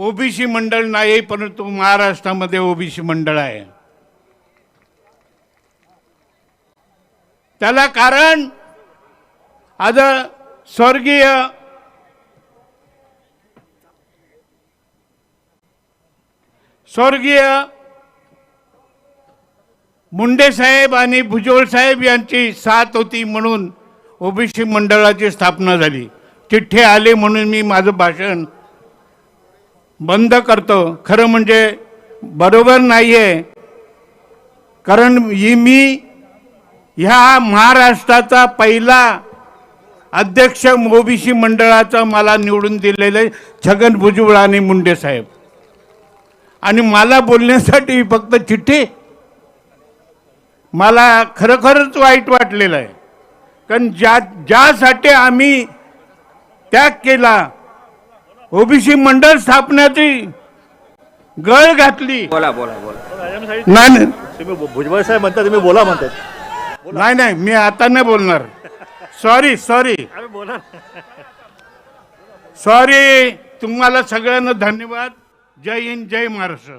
OBC मंडळ नाही परंतु महाराष्ट्रामध्ये ओबीसी मंडळ आहे. त्याला कारण आज स्वर्गीय स्वर्गीय मुंडे साहेब आणि भुजबळ साहेब यांची साथ होती म्हणून ओबीसी मंडळाची स्थापना झाली. चिठ्ठे आले म्हणून मी माझं भाषण बंद करतो. खरं म्हणजे बरोबर नाही आहे कारण ही मी ह्या महाराष्ट्राचा पहिला अध्यक्ष ओबीसी मंडळाचा मला निवडून दिलेले छगन भुजबळ आणि मुंडे साहेब. आणि मला बोलण्यासाठी फक्त चिठ्ठी. मला खरोखरच वाईट वाटलेलं आहे. कारण ज्या ज्यासाठी आम्ही त्याग केला ओबीसी मंडळ स्थापण्याची गळ घातली. बोला बोला बोला. नाही नाही. तुम्ही भुजबळ साहेब म्हणता तुम्ही बोला म्हणतात नाही नाही मी आता नाही बोलणार. सॉरी सॉरी बोला सॉरी तुम्हाला सगळ्यांना धन्यवाद. जय हिंद जय महाराष्ट्र.